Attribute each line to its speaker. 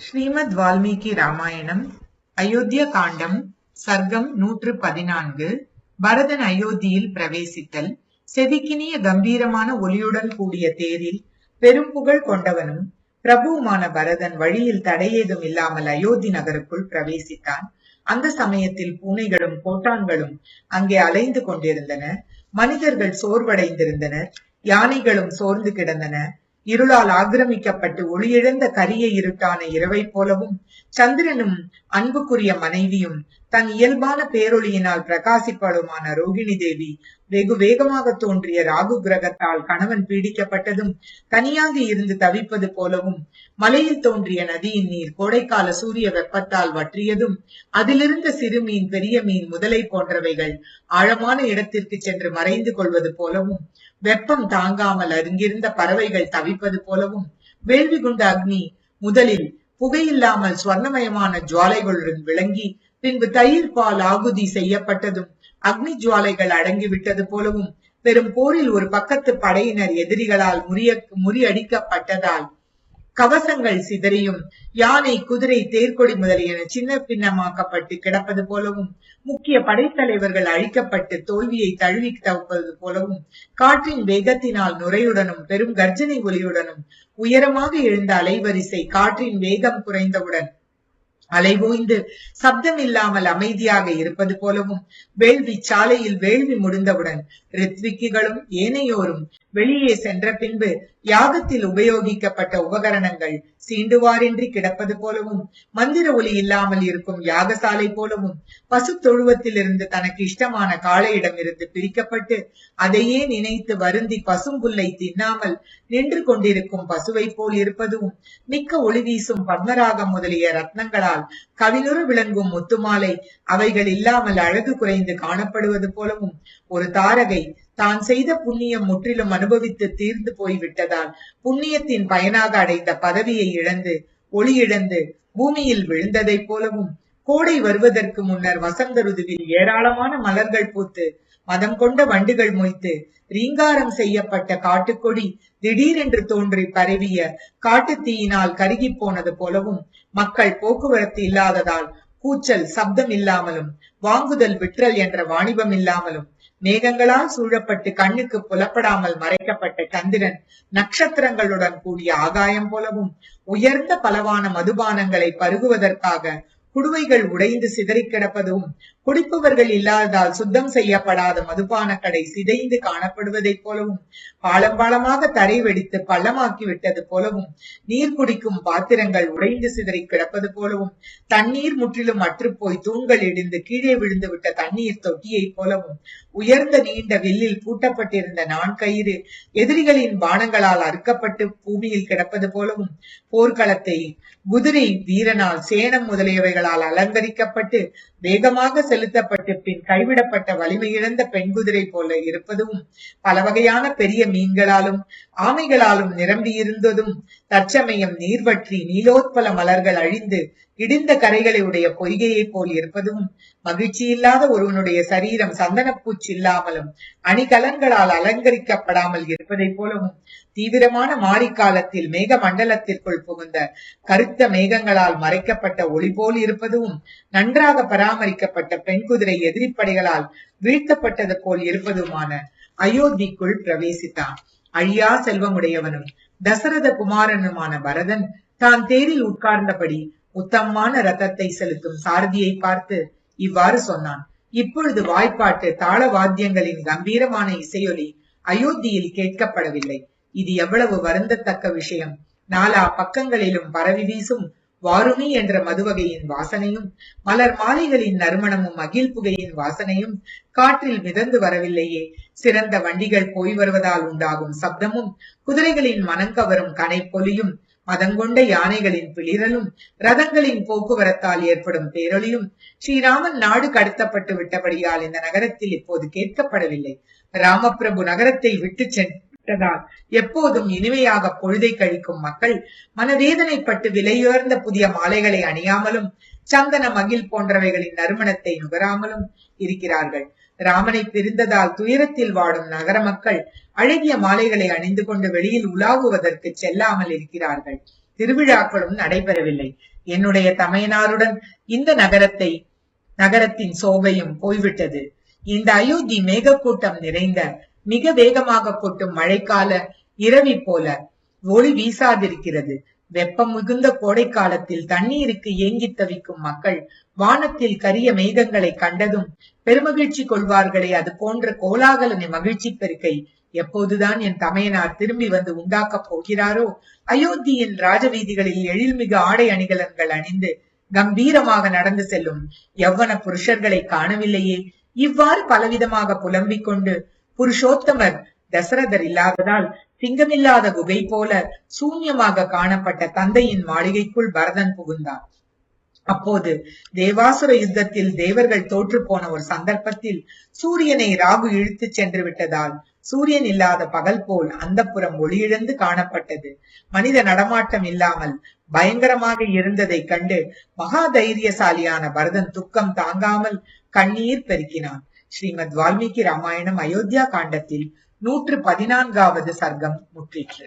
Speaker 1: ஸ்ரீமத் வால்மீகி ராமாயணம் அயோத்திய காண்டம் சர்க்கம் நூற்று பதினான்கு பரதன் அயோத்தியில் பிரவேசித்தல் செதுக்கினிய கம்பீரமான ஒலியுடன் கூடிய தேரில் பெரும் புகழ் கொண்டவனும் பிரபுவுமான பரதன் வழியில் தடையேதும் இல்லாமல் அயோத்தி நகருக்குள் பிரவேசித்தான். அந்த சமயத்தில் பூனைகளும் கோட்டான்களும் அங்கே அலைந்து கொண்டிருந்தன. மனிதர்கள் சோர்வடைந்திருந்தனர். யானைகளும் சோர்ந்து கிடந்தன. இருளால் ஆக்கிரமிக்கப்பட்டு ஒளியிழந்த கரிய இருட்டான இரவை போலவும் சந்திரனும் அன்புக்குரிய மனைவியும் தன் இயல்பான பேரொளியினால் பிரகாசிப்பதுமான ரோகிணி தேவி வெகு வேகமாக தோன்றிய ராகு கிரகத்தால் கணவன் பீடிக்கப்பட்டதும் தனியாக இருந்து தவிப்பது போலவும் மலையில் தோன்றிய நதியின் நீர் கோடைக்கால சூரிய வெப்பத்தால் வற்றியதும் அதிலிருந்த சிறு மீன் பெரிய மீன் முதலை போன்றவைகள் ஆழமான இடத்திற்கு சென்று மறைந்து கொள்வது போலவும் வெப்பம் தாங்காமல் அருங்கிருந்த பறவைகள் தவிப்பது போலவும் வேள்வி குண்ட அக்னி முதலில் புகையில்லாமல் சுவர்ணமயமான ஜுவாலைகளுடன் விளங்கி பின்பு தயிர் பால் ஆகுதி செய்யப்பட்டதும் அக்னி ஜுவாலைகள் அடங்கிவிட்டது போலவும் பெரும் போரில் ஒரு பக்கத்து படையினர் எதிரிகளால் முறிய முறியடிக்கப்பட்டதால் கவசங்கள் சிதறியும் யானை குதிரை தேர்கொடி முதலியன சின்ன பின்னமாக்கப்பட்டு கிடப்பது போலவும் முக்கிய படைத்தலைவர்கள் அழிக்கப்பட்டு தோல்வியை தழுவி தவிப்பது போலவும் காற்றின் வேகத்தினால் நுரையுடனும் பெரும் கர்ஜனை ஒலியுடனும் உயரமாக எழுந்த அலைவரிசை காற்றின் வேகம் குறைந்தவுடன் அலைவோய்ந்து சப்தம் இல்லாமல் அமைதியாக இருப்பது போலவும் வேள்வி சாலையில் வேள்வி முடிந்தவுடன் ரித்விக்குகளும் ஏனையோரும் வெளியே சென்ற பின்பு யாகத்தில் உபயோகிக்கப்பட்ட உபகரணங்கள் சீண்டுவாரின்றி கிடப்பது போலவும் மந்திர ஒலி இல்லாமல் இருக்கும் யாகசாலை போலவும் பசு தொழுவத்திலிருந்து தனக்கு இஷ்டமான காளையிடம் இருந்து பிரிக்கப்பட்டு அதையே நினைத்து வருந்தி பசும்புல்லை தின்னாமல் நின்று கொண்டிருக்கும் பசுவை போல் இருப்பதும் மிக்க ஒளி வீசும் பத்மராகம் முதலிய ரத்னங்களால் கவினுற விளங்கும் முத்துமாலை அவைகள் இல்லாமல் அழகு குறைந்து காணப்படுவது போலவும் ஒரு தாரகை தான் செய்த புண்ணியம் முற்றிலும் அனுபவித்து தீர்ந்து போய்விட்டதால் புண்ணியத்தின் பயனாக அடைந்த பதவியை இழந்து ஒளி இழந்து பூமியில் விழுந்ததைப் போலவும் கோடை வருவதற்கு முன்னர் வசந்த ருதுவில் ஏராளமான மலர்கள் பூத்து மதம் கொண்ட வண்டுகள் மொய்த்து ரீங்காரம் செய்யப்பட்ட காட்டுக்கொடி திடீரென்று தோன்றி பரவிய காட்டு தீயினால் கருகி போனது போலவும் மக்கள் போக்குவரத்து இல்லாததால் கூச்சல் சப்தம் இல்லாமலும் வாங்குதல் விற்றல் என்ற வாணிபம் இல்லாமலும் மேகங்களால் சூழப்பட்டு கண்ணுக்கு புலப்படாமல் மறைக்கப்பட்ட சந்திரன் நட்சத்திரங்களுடன் கூடிய ஆகாயம் போலவும் உயர்ந்த பலவான மதுபானங்களை பருகுவதற்காக குடுவைகள் உடைந்து சிதறி கிடப்பதும் குடிப்பவர்கள் இல்லாததால் சுத்தம் செய்யப்படாத மதுபான கடை சிதைந்து காணப்படுவதைப் போலவும் பாலம் பாலமாக தரை வெடித்து பள்ளமாக்கி விட்டது போலவும் நீர் குடிக்கும் பாத்திரங்கள் உடைந்து சிதறி கிடப்பது போலவும் தண்ணீர் முற்றிலும் அற்றுப்போய் தூண்கள் இடிந்து கீழே விழுந்து விட்ட தண்ணீர் தொட்டியைப் போலவும் உயர்ந்த நீண்ட வில்லில் பூட்டப்பட்டிருந்த நான்கயிறு எதிரிகளின் பானங்களால் அறுக்கப்பட்டு பூமியில் கிடப்பது போலவும் போர்க்களத்தை குதிரை வீரனால் சேனம் குதிரைகளால் அலங்கரிக்கப்பட்டு வேகமாக செலுத்தப்பட்டு பின் கைவிடப்பட்ட வலிமையிழந்த பெண் குதிரை போல இருப்பதும் பல வகையான பெரிய மீன்களாலும் ஆமைகளாலும் நிரம்பி இருந்ததும் தற்சமயம் நீர்வற்றி நீலோத்பல மலர்கள் அழிந்து இடிந்த கரைகளை உடைய பொய்கையைப் போல் இருப்பதும் மகிழ்ச்சி இல்லாத ஒருவனுடைய சரீரம் சந்தனப்பூச்சி இல்லாமலும் அணிகலன்களால் அலங்கரிக்கப்படாமல் இருப்பதைப் போலவும் தீவிரமான மாரிக்காலத்தில் மேக மண்டலத்திற்குள் புகுந்த கருத்த மேகங்களால் மறைக்கப்பட்ட ஒளி போல் இருப்பதும் நன்றாக பராமரிக்கப்பட்ட பெண் குதிரை எதிரிப்படைகளால் வீழ்த்தப்பட்டது போல் இருப்பதுமான அயோத்திக்குள் பிரவேசித்தான். அழியா செல்வமுடையவனும் தசரத குமாரனுமான பரதன் தான் தேரில் உட்கார்ந்தபடி உத்தமமான ரத்தத்தை செலுத்தும் சாரதியை பார்த்து இவ்வாறு சொன்னான். இப்பொழுது வாய்ப்பாட்டு தாள வாத்தியங்களின் கம்பீரமான இசையொலி அயோத்தியில் கேட்கப்படவில்லை. இது எவ்வளவு வருந்தத்தக்க விஷயம். நாலா பக்கங்களிலும் பரவி வீசும் வாருமி என்ற மதுவகையின் வாசனையும் மலர் மாலைகளின் நறுமணமும் அகில் புகையின் வாசனையும் காற்றில் மிதந்து வரவில்லையே. சிறந்த வண்டிகள் போய் வருவதால் உண்டாகும் சப்தமும் குதிரைகளின் மனங்கவரும் கனைப்பொலியும் மதங்கொண்ட யானைகளின் பிளிரலும் ரதங்களின் போக்குவரத்தால் ஏற்படும் பேரொலியும் ஸ்ரீராமன் நாடு கடத்தப்பட்டு விட்டபடியால் இந்த நகரத்தில் இப்போது கேட்கப்படவில்லை. ராமபிரபு நகரத்தை விட்டு விட்டதால் எப்போதும் இனிமையாக பொழுதை கழிக்கும் மக்கள் மனவேதனைப்பட்டு விலையுயர்ந்த புதிய மாலைகளை அணியாமலும் சந்தன மகிழ் போன்றவைகளின் நறுமணத்தை நுகராமலும் இருக்கிறார்கள். ராமனை பிரிந்ததால் துயரத்தில் வாடும் நகர மக்கள் அழகிய மாலைகளை அணிந்து கொண்டு வெளியில் உலாவுவதற்கு செல்லாமல் இருக்கிறார்கள். திருவிழாக்களும் நடைபெறவில்லை. என்னுடைய தமையனாருடன் இந்த நகரத்தை நகரத்தின் சோபையும் போய்விட்டது. இந்த அயோத்தி மேகக்கூட்டம் நிறைந்த மிக வேகமாக கொட்டும் மழைக்கால இரவி போல ஒளி வீசாதிருக்கிறது. வெப்பம் மிகுந்த கோடை காலத்தில் தண்ணீருக்கு ஏங்கி தவிக்கும் மக்கள் வானத்தில் கரிய மேகங்களை கண்டதும் பெருமகிழ்ச்சி கொள்வார்களே அது போன்ற கோலாகல மகிழ்ச்சி பெருக்கை எப்போதுதான் என் தமையனார் திரும்பி வந்து உண்டாக்கப் போகிறாரோ? அயோத்தியின் ராஜவீதிகளில் எழில்மிகு ஆடை அணிகலன்கள் அணிந்து கம்பீரமாக நடந்து செல்லும் எவ்வன புருஷர்களை காணவில்லையே. இவ்வாறு பலவிதமாக புலம்பிக் கொண்டு புருஷோத்தமர் தசரதர் இல்லாததால் சிங்கமில்லாத குகை போல சூன்யமாக காணப்பட்ட தந்தையின் மாளிகைக்குள் பரதன் புகுந்தான். அப்போது தேவாசுர யுத்தத்தில் தேவர்கள் தோற்று போன ஒரு சந்தர்ப்பத்தில் சூரியனை ராகு இழுத்துச் சென்று விட்டதால் சூரியன் இல்லாத பகல் போல் அந்த புறம் ஒளியிழந்து காணப்பட்டது. மனித நடமாட்டம் இல்லாமல் பயங்கரமாக இருந்ததைக் கண்டு மகா தைரியசாலியான பரதன் துக்கம் தாங்காமல் கண்ணீர் பெருக்கினான். ஸ்ரீமத் வால்மீகி ராமாயணம் அயோத்தியா காண்டத்தில் நூற்று பதினான்காவது சர்க்கம் முற்றிற்று.